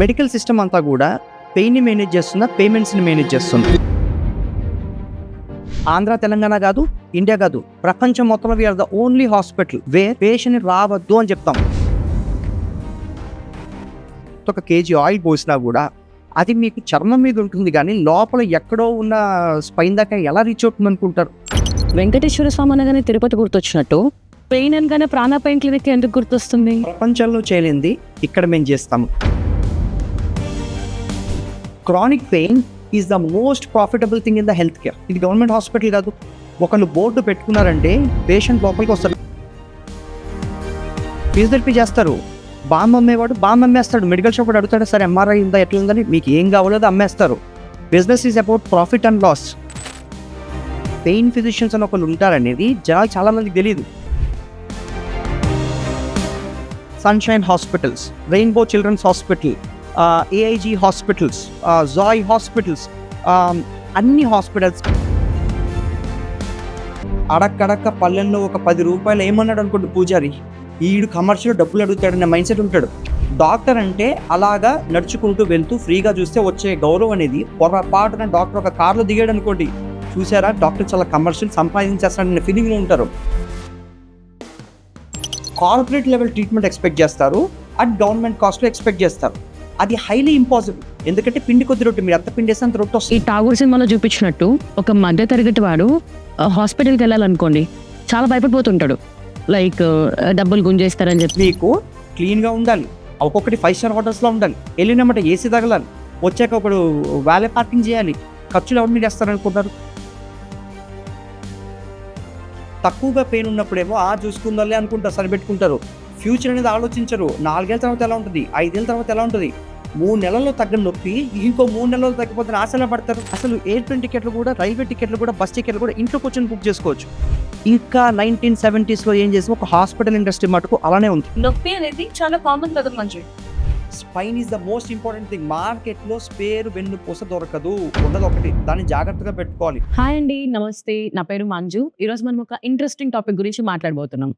Medical system అంతా కూడా పెయిన్ని manage చేస్తుందా పేమెంట్స్ని మేనేజ్ చేస్తుంది? ఆంధ్ర తెలంగాణ కాదు ఇండియా కాదు ప్రపంచం మొత్తంలో we are the only hospital way patient రావద్దు అని చెప్తాం. ఒక కేజీ ఆయిల్ పోసినా కూడా అది మీకు చర్మం మీద ఉంటుంది కానీ లోపల ఎక్కడో ఉన్న స్పైన్ దాకా ఎలా రీచ్ అవుతుంది అనుకుంటారు? వెంకటేశ్వర స్వామి అనగానే తిరుపతి గుర్తొచ్చినట్టు పెయిన్ అనగానే ప్రాణ పెయిన్ క్లినిక్ ఎందుకు గుర్తొస్తుంది? ప్రపంచంలో చేయలేంది ఇక్కడ మేము చేస్తాము. Chronic pain is the most profitable thing in the health care ఇది గవర్నమెంట్ హాస్పిటల్ కాదు. ఒకళ్ళు బోర్డు పెట్టుకున్నారంటే పేషెంట్ లోపలికి వస్తారు. ఫిజియోథెరపీ చేస్తారు. బామ్ అమ్మేవాడు బామ్ అమ్మేస్తాడు. మెడికల్ షాప్ వాడు అడుగుతాడు సరే ఎంఆర్ఐ ఉందా ఎట్లా ఉందని? మీకు ఏం కావాలో అమ్మేస్తారు. Business is about profit and loss pain physicians అని ఒకళ్ళు ఉంటారనేది జనాలు చాలామందికి తెలియదు Sunshine hospitals Rainbow children's hospital AIG hospitals Joy hospitals అన్ని హాస్పిటల్స్ అడక్కడక్క పల్లెల్లో ఒక పది రూపాయలు ఏమన్నాడు అనుకోండి పూజారి? ఈడు కమర్షియల్ డబ్బులు అడుగుతాడనే మైండ్ సెట్ ఉంటాడు. డాక్టర్ అంటే అలాగా నడుచుకుంటూ వెళ్తూ ఫ్రీగా చూస్తే వచ్చే గౌరవం అనేది పొరపాటున డాక్టర్ ఒక కార్లో దిగాడు అనుకోండి. చూసారా? డాక్టర్ చాలా కమర్షియల్ సంపాదించేస్తాడనే ఫీలింగ్లో ఉంటారు. కార్పొరేట్ లెవెల్ ట్రీట్మెంట్ ఎక్స్పెక్ట్ చేస్తారు. అట్ గవర్నమెంట్ కాస్ట్లో ఎక్స్పెక్ట్ చేస్తారు. అది హైలీ ఇంపాసిబుల్ ఎందుకంటే పిండి కొద్ది రొట్టె మీరు ఎంత పిండి వేస్తే అంత రొట్టె ఈ వస్తుంది ఠాగూర్ సినిమాలో చూపించినట్టు ఒక మధ్య తరగతి వాడు ఆ, హాస్పిటల్కి వెళ్ళాలనుకోండి చాలా భయపడిపోతుంటాడు. లైక్ ఆ, డబ్బులు గుంజేస్తారని చెప్పి. మీకు క్లీన్గా ఉండాలి. ఒక్కొక్కటి ఫైవ్ స్టార్ హోటల్స్లో ఉండాలి. వెళ్ళినమాట ఏసీ తగలాలి. వచ్చాక ఒకడు వ్యాలే పార్కింగ్ చేయాలి. ఖర్చులు ఎవరు మీరు వేస్తారనుకుంటారు తక్కువగా పెయిన్ ఉన్నప్పుడేమో ఆ చూసుకుందాలే అనుకుంటారు సరిపెట్టుకుంటారు. ఫ్యూచర్ అనేది ఆలోచించరు. నాలుగేళ్ళ తర్వాత ఎలా ఉంటుంది? ఐదేళ్ళ తర్వాత ఎలా ఉంటుంది? మూడు నెలల్లో తగ్గని నొప్పి ఇంకో మూడు నెలల్లో తగ్గిపోతే ఆశలా పడతారు. అసలు ఎయిర్ప్లేన్ టికెట్లు కూడా రైల్వే టికెట్లు కూడా బస్ టికెట్లు కూడా ఇంట్లో కూర్చొని బుక్ చేసుకోవచ్చు. ఇంకా నైన్టీన్ సెవెంటీస్లో ఏం చేసి ఒక హాస్పిటల్ ఇండస్ట్రీ మటుకు అలానే ఉంది. నొప్పి అనేది చాలా కామన్ కదా మంచి spine is the most important thing మార్కెట్లో స్పేర్ వెన్ను పూస దొరకదు. ఉండదు ఒకటి. దాన్ని జాగ్రత్తగా పెట్టుకోవాలి. హాయ్ అండి నమస్తే. నా పేరు మంజు. ఈరోజు మనం ఒక ఇంట్రెస్టింగ్ టాపిక్ గురించి మాట్లాడబోతున్నాం.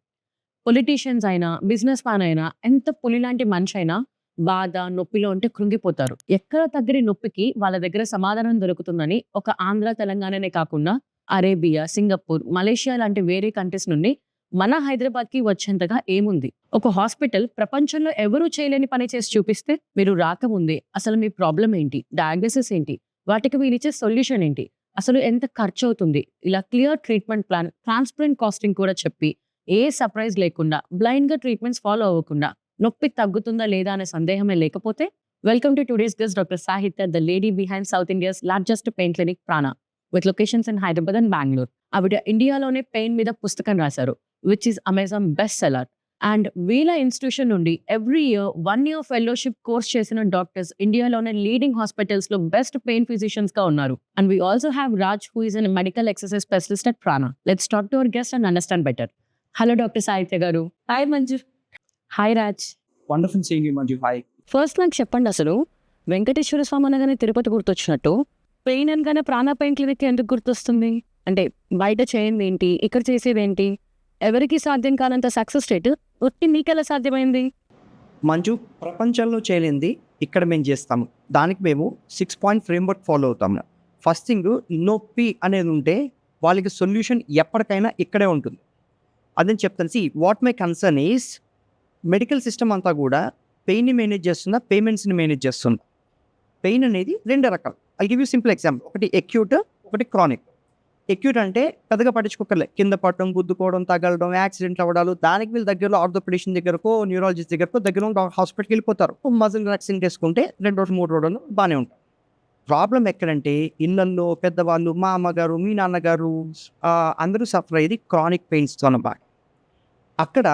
పొలిటీషియన్స్ అయినా బిజినెస్ మ్యాన్ అయినా ఎంత పులి లాంటి మనిషి అయినా బాధ నొప్పిలో ఉంటే కృంగిపోతారు. ఎక్కడ తగ్గని నొప్పికి వాళ్ళ దగ్గర సమాధానం దొరుకుతుందని ఒక ఆంధ్ర తెలంగాణనే కాకుండా అరేబియా సింగపూర్ మలేషియా లాంటి వేరే కంట్రీస్ నుండి మన హైదరాబాద్కి వచ్చేంతగా ఏముంది? ఒక హాస్పిటల్ ప్రపంచంలో ఎవరూ చేయలేని పని చేసి చూపిస్తే మీరు రాకముందే అసలు మీ ప్రాబ్లం ఏంటి? డయాగ్నోసిస్ ఏంటి? వాటికి మీరు ఇచ్చే సొల్యూషన్ ఏంటి? అసలు ఎంత ఖర్చు అవుతుంది ఇలా clear treatment plan transparent costing కూడా చెప్పి ఏ సర్ప్రైజ్ లేకుండా బ్లైండ్గా ట్రీట్మెంట్స్ ఫాలో అవ్వకుండా నొప్పి తగ్గుతుందా లేదా అనే సందేహమే లేకపోతే welcome to today's guest doctor Sahithya the lady behind south India's largest pain clinic Prana with locations in Hyderabad and Bengaluru ఆవిడ ఇండియాలోనే పెయిన్ మీద పుస్తకం రాశారు which is Amazon best seller and వీళ్ళ ఇన్స్టిట్యూషన్ నుండి every year one year fellowship course చేసిన doctors ఇండియాలోనే leading హాస్పిటల్స్లో బెస్ట్ పెయిన్ ఫిజిషియన్స్గా ఉన్నారు. And we also have Raj who is an medical exercise specialist at Prana let's talk to our guest and understand better hello doctor Sahithya garu. Hi Manju hi Raj wonderful seeing Manju hi first నాకు చెప్పండి అసలు వెంకటేశ్వర స్వామి అనగానే Tirupati గుర్తొచ్చినట్టు pain అనగానే ప్రాణ pain clinic ఎందుకు గుర్తొస్తుంది? అంటే బయట చేయండి ఏంటి? ఇక్కడ చేసేది ఏంటి? ఎవరికి సాధ్యం కానంత సక్సెస్ రేట్ ఒట్టి నీకెలా సాధ్యమైంది? మంజు ప్రపంచంలో చేయలేంది ఇక్కడ మేము చేస్తాము. దానికి మేము సిక్స్ పాయింట్ ఫ్రేమ్వర్క్ ఫాలో అవుతాము. ఫస్ట్ థింగ్ నొప్పి అనేది ఉంటే వాళ్ళకి సొల్యూషన్ ఎప్పటికైనా ఇక్కడే ఉంటుంది. అదని చెప్తాను. See what my concern is medical system అంతా కూడా పెయిన్ని మేనేజ్ చేస్తుందా పేమెంట్స్ని మేనేజ్ చేస్తుందా? పెయిన్ అనేది రెండు రకాలు. I give you simple example ఒకటి ఎక్యూట్ ఒకటి క్రానిక్ ఎక్యూట్ అంటే పెద్దగా పట్టించుకోకర్లే కింద పడటం గుద్దుకోవడం తగలడం యాక్సిడెంట్ అవ్వడాలు దానికి వీళ్ళు దగ్గరలో ఆర్థోపెడిషన్ దగ్గరకో న్యూరాలజిస్ట్ దగ్గరకో దగ్గర హాస్పిటల్కి వెళ్ళిపోతారు. మజిల్ వ్యాక్సిన్ వేసుకుంటే రెండు రోజులు మూడు రోజులు బాగానే ఉంటారు. ప్రాబ్లం ఎక్కడంటే ఇళ్ళల్లో పెద్దవాళ్ళు మా అమ్మగారు మీ నాన్నగారు అందరూ సఫర్ అయ్యేది క్రానిక్ పెయిన్స్తో అన్నమాట అక్కడ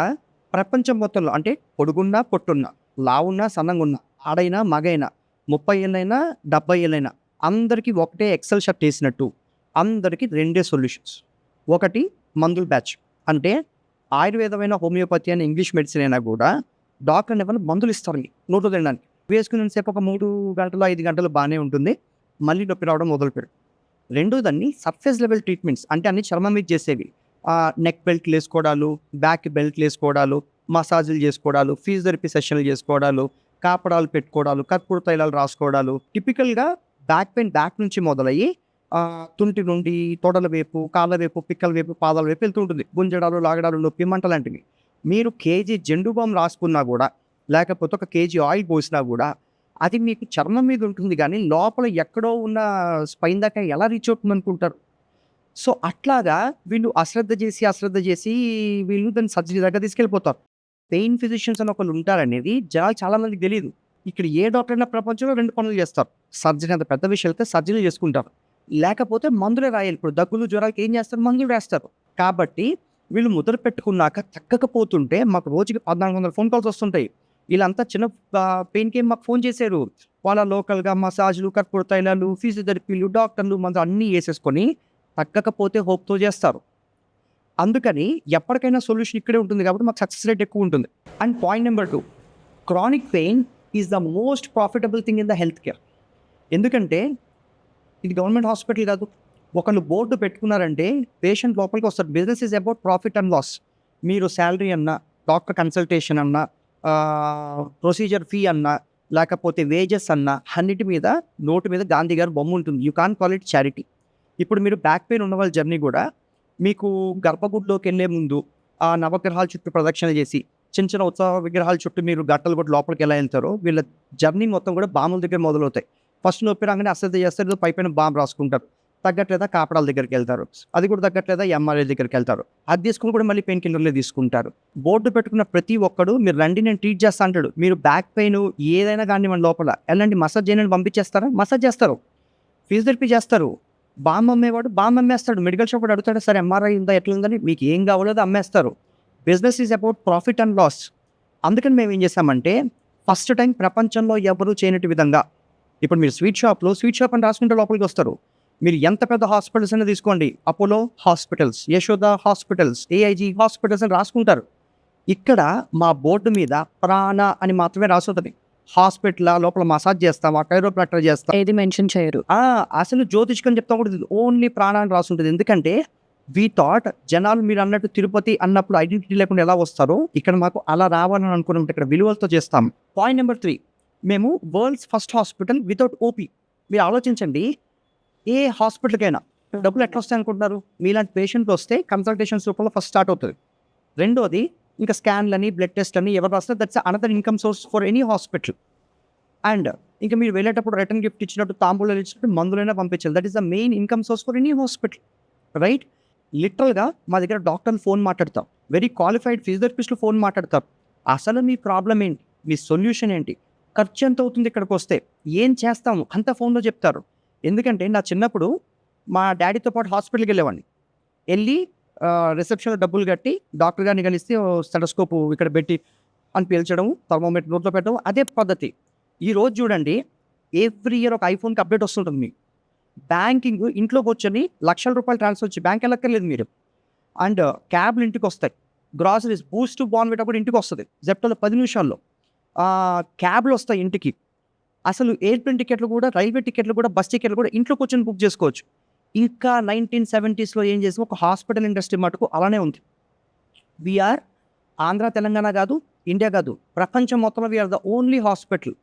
ప్రపంచం మొత్తంలో అంటే పొడుగున్నా పొట్టున్నా లావున్నా సన్నంగా ఉన్నా ఆడైనా మగైనా ముప్పై ఏళ్ళైనా డెబ్బై ఏళ్ళైనా అందరికీ ఒకటే ఎక్సెల్ షర్ట్ వేసినట్టు అందరికీ రెండే సొల్యూషన్స్. ఒకటి మందుల బ్యాచ్. అంటే ఆయుర్వేదమైన హోమియోపతి అని ఇంగ్లీష్ మెడిసిన్ అయినా కూడా డాక్టర్ ఏమైనా మందులు ఇస్తారు నోట్లో తినడానికి. వేసుకునేసేపు ఒక మూడు గంటలు ఐదు గంటలు బాగానే ఉంటుంది. మళ్ళీ నొప్పి రావడం మొదలుపెడు రెండోదాన్ని సర్ఫేస్ లెవెల్ ట్రీట్మెంట్స్ అంటే అన్ని చర్మం మీద చేసేవి. నెక్ బెల్ట్లు వేసుకోవడాలు బ్యాక్ బెల్ట్లు వేసుకోవడాలు మసాజులు చేసుకోవడాలు ఫిజియోథెరపీ సెషన్లు చేసుకోవడాలు కాపడాలు పెట్టుకోవడాలు కర్పూర తైలాలు రాసుకోవడాలు టిపికల్గా బ్యాక్ పెయిన్ బ్యాక్ నుంచి మొదలయ్యి తుంటి నుండి తొడల వైపు కాళ్ళ వైపు పిక్కల వైపు పాదాల వైపు వెళ్తుంటుంది గుంజడాలు లాగడాలు నొప్పి మంట లాంటివి. మీరు కేజీ జెండు బామ్ రాసుకున్నా కూడా లేకపోతే ఒక కేజీ ఆయిల్ పోసినా కూడా అది మీకు చర్మం మీద ఉంటుంది కానీ లోపల ఎక్కడో ఉన్న స్పైన్ దాకా ఎలా రీచ్ అవుతుంది అనుకుంటారు సో అట్లాగా వీళ్ళు అశ్రద్ధ చేసి అశ్రద్ధ చేసి వీళ్ళు దాన్ని సర్జరీ దగ్గర తీసుకెళ్ళిపోతారు. పెయిన్ ఫిజిషియన్స్ అని ఒకళ్ళు ఉంటారనేది జనాలు చాలా మందికి తెలియదు ఇక్కడ ఏ డాక్టర్ అయినా ప్రపంచంలో రెండు పనులు చేస్తారు. సర్జరీ అంత పెద్ద విషయాలు అయితే సర్జరీ చేసుకుంటారు. లేకపోతే మందులే రాయాలి. ఇప్పుడు దగ్గులు జ్వరాలకి ఏం చేస్తారు? మందులు రాస్తారు. కాబట్టి వీళ్ళు ముద్ర పెట్టుకున్నాక తగ్గకపోతుంటే మాకు రోజుకి పద్నాలుగు వందల ఫోన్ కాల్స్ వస్తుంటాయి. వీళ్ళంతా చిన్న పెయిన్కి ఏం మాకు ఫోన్ చేశారు. వాళ్ళ లోకల్గా మసాజ్లు కర్పూర తైలాలు ఫిజియోథెరపీలు డాక్టర్లు మన అన్నీ వేసేసుకొని తగ్గకపోతే హోప్తో చేస్తారు. అందుకని ఎప్పటికైనా సొల్యూషన్ ఇక్కడే ఉంటుంది కాబట్టి మాకు సక్సెస్ రేట్ ఎక్కువ ఉంటుంది. And point number two chronic pain is the most profitable thing in the health care. ఎందుకంటే ఇది గవర్నమెంట్ హాస్పిటల్ కాదు. ఒకళ్ళు బోర్డు పెట్టుకున్నారంటే పేషెంట్ లోపలికి వస్తారు. Business is about profit and loss. మీరు శాలరీ అన్నా డాక్టర్ కన్సల్టేషన్ అన్నా ప్రొసీజర్ ఫీ అన్నా లేకపోతే వేజెస్ అన్నా అన్నిటి మీద నోటు మీద గాంధీ గారు బొమ్మ ఉంటుంది. You can call it charity. ఇప్పుడు మీరు బ్యాక్ పెయిన్ ఉన్న వాళ్ళ జర్నీ కూడా మీకు గర్భగుడిలోకి వెళ్ళే ముందు ఆ నవగ్రహాల చుట్టూ ప్రదక్షిణ చేసి చిన్న చిన్న ఉత్సవ విగ్రహాల చుట్టూ మీరు గట్టలు కూడా లోపలికి ఎలా వెళ్తారో వీళ్ళ జర్నీ మొత్తం కూడా బాముల దగ్గర మొదలవుతాయి. ఫస్ట్ నొప్పి రాగానే అశ్రద్ధ చేస్తారు పై పైన బాంబు రాసుకుంటారు. తగ్గట్లేదా కాపడాల దగ్గరికి వెళ్తారు. అది కూడా తగ్గట్లేదా ఎంఆర్ఐ దగ్గరికి వెళ్తారు. అది తీసుకుని కూడా మళ్ళీ పెయిన్ కిల్లర్లే తీసుకుంటారు. బోర్డు పెట్టుకున్న ప్రతి ఒక్కడు మీరు రండి నేను ట్రీట్ చేస్తా అంటాడు. మీరు బ్యాక్ పెయిన్ ఏదైనా కానీ మన లోపల. ఎలాంటి మసాజ్ చేయని పంపించేస్తారా? మసాజ్ చేస్తారు. ఫిజియోథెరపీ చేస్తారు. బామ్ అమ్మేవాడు బామ్ అమ్మేస్తాడు. మెడికల్ షాప్ వాడు అడుగుతాడు సరే ఎంఆర్ఐ ఉందా ఎట్లా ఉందని? మీకు ఏం కావాలో అది అమ్మేస్తారు. Business is about profit and loss అందుకని మేము ఏం చేసామంటే ఫస్ట్ టైం ప్రపంచంలో ఎవరు చేయనట్టు విధంగా ఇప్పుడు మీరు స్వీట్ షాప్లో స్వీట్ షాప్ అని రాసుకుంటే లోపలికి వస్తారు. మీరు ఎంత పెద్ద హాస్పిటల్స్ అయినా తీసుకోండి. Apollo hospitals Yashoda hospitals AIG hospitals అని రాసుకుంటారు. ఇక్కడ మా బోర్డు మీద ప్రాణ అని మాత్రమే రాసుతుంది హాస్పిటల్ లోపల మసాజ్ చేస్తామా కైరోప్రాక్టర్ చేస్తాం. ఏది మెన్షన్ చేయరు. ఆ, అసలు జ్యోతిష్కం చెప్తా కూడా ఓన్లీ ప్రాణాన్ని రాసుంటుంది. ఎందుకంటే వి థాట్ జనాలు మీరు అన్నట్టు తిరుపతి అన్నప్పుడు ఐడెంటిటీ లేకుండా ఎలా వస్తారో ఇక్కడ మాకు అలా రావాలని అనుకున్నాం. ఇక్కడ విలువలతో చేస్తాం. పాయింట్ నెంబర్ త్రీ మేము world's first hospital without OP మీరు ఆలోచించండి. ఏ హాస్పిటల్కైనా డబ్బులు ఎట్లా వస్తాయి అనుకుంటున్నారు మీలాంటి పేషెంట్లు వస్తే కన్సల్టేషన్స్ రూపంలో ఫస్ట్ స్టార్ట్ అవుతుంది. రెండోది ఇంకా స్కాన్లని బ్లడ్ టెస్ట్ అని ఎవరు రాస్తే that's another income source for any hospital and ఇంకా మీరు వెళ్ళేటప్పుడు రిటర్న్ గిఫ్ట్ ఇచ్చినట్టు తాంబూలాలు ఇచ్చినట్టు మందులైనా పంపించాలి. That is the main income source for any hospital right లిటరల్గా మా దగ్గర డాక్టర్లు ఫోన్ మాట్లాడతాం. వెరీ క్వాలిఫైడ్ ఫిజియోథెరపిస్టులు ఫోన్ మాట్లాడతారు. అసలు మీ ప్రాబ్లం ఏంటి? మీ సొల్యూషన్ ఏంటి? ఖర్చు ఎంత అవుతుంది ఇక్కడికి వస్తే? ఏం చేస్తాము? అంత ఫోన్లో చెప్తారు. ఎందుకంటే నా చిన్నప్పుడు మా డాడీతో పాటు హాస్పిటల్కి వెళ్ళేవాడిని. వెళ్ళి రిసెప్షన్లో డబ్బులు కట్టి డాక్టర్ గారిని కలిస్తే స్టెటస్కోప్ ఇక్కడ పెట్టి అని పీల్చడం థర్మోమీటర్ నోట్లో పెట్టడం అదే పద్ధతి. ఈ రోజు చూడండి ఎవ్రీ ఇయర్ ఒక ఐఫోన్కి అప్డేట్ వస్తుంటుంది మీకు. బ్యాంకింగ్ ఇంట్లో కూర్చొని లక్షల రూపాయలు ట్రాన్స్ఫర్ వచ్చి బ్యాంక్ వెళ్ళక్కర్లేదు మీరు. అండ్ క్యాబ్లు ఇంటికి వస్తాయి. గ్రాసరీస్ బూస్ట్ బాన్విటా కూడా ఇంటికి వస్తుంది. జెప్టోలో పది నిమిషాల్లో. క్యాబ్లు వస్తాయి ఇంటికి. అసలు ఎయిర్ప్లేన్ టికెట్లు కూడా రైల్వే టికెట్లు కూడా బస్ టికెట్లు కూడా ఇంట్లో కూర్చొని బుక్ చేసుకోవచ్చు. ఇంకా నైన్టీన్ సెవెంటీస్లో ఏం చేసాం ఒక హాస్పిటల్ ఇండస్ట్రీ మటుకు అలానే ఉంది. వీఆర్ ఆంధ్ర తెలంగాణ కాదు ఇండియా కాదు ప్రపంచం మొత్తంలో we're the only hospital